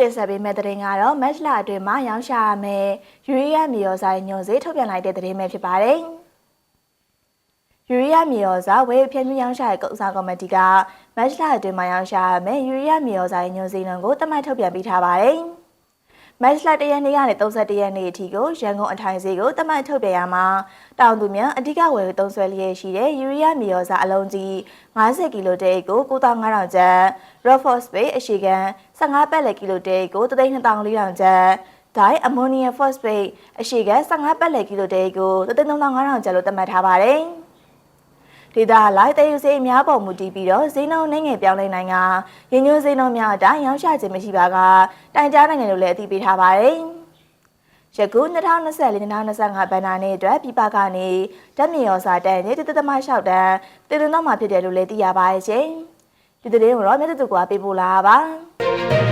တင်ဆက်ပေးမယ့်သတင်းကတော့မက်လအတွင်းမှာရောင်းချရမယ်ယူရီးယားမြေရောဆိုင်ညွန်စေးထုတ်ပြန်လိုက်တဲ့သတင်းပဲဖြစ်ပါတယ်။ယူရီးယားမြေရောစာဝေးဖြန့်ဖြူးရောင်းချတဲ့ကုစားကော်မတီကမက်လအတွင်းမှာရောင်းချရမယ်ယူရီးယားမြေရောဆိုင်ညွန်စေးနှုန်းကိုတမတ်ထုတ်ပြန်ပေးထားပါတယ်။မက်လတရက်နေ့ကနေ31ရက်နေ့အထိကိုရန်ကုန်အထိုင်ဈေးကိုတမတ်ထုတ်ပြန်ရမှာတောင်သူများအဓိကဝယ်သုံးဆွဲလျက်ရှိတဲ့ယူရီးယားမြေရောစာအလုံးကြီး50ကီလိုတေးကို9500ကျပ် Rough Phosphate အရှိကန် 15ပတ်လည်ကီလိုတေးကို32400ကျပ်ဒိုင်အမိုနီယမ်ဖော့စဖိတ်အရှိက15ပတ်လည်ကီလိုတေးကို33500ကျပ်လို့သတ်မှတ်ထားပါတယ်။ဒေတာလိုက်တဲ့ယူစေးအများပေါ်မူတည်ပြီးတော့ဈေးနှုန်းနှိမ့်ငယ်ပြောင်းလဲနိုင်ကရင်းညွှန်းဈေးနှုန်းများအတိုင်းရောင်းချခြင်းမရှိပါကတိုင်ကြားနိုင်ငံလို့လည်းအသိပေးထားပါတယ်။ယခု2024-2025ဘဏ္ဍာနှစ်အတွက်ပြပကနေဓာတ်မြေရောစာတန်နေတသမ6တန်တည်သွင်းတော့မှာဖြစ်တယ်လို့လည်းသိရပါတယ်ရှင်။ဒီသတင်းကိုတော့မြတ်တူကွာပေးပို့လာပါ Thank you.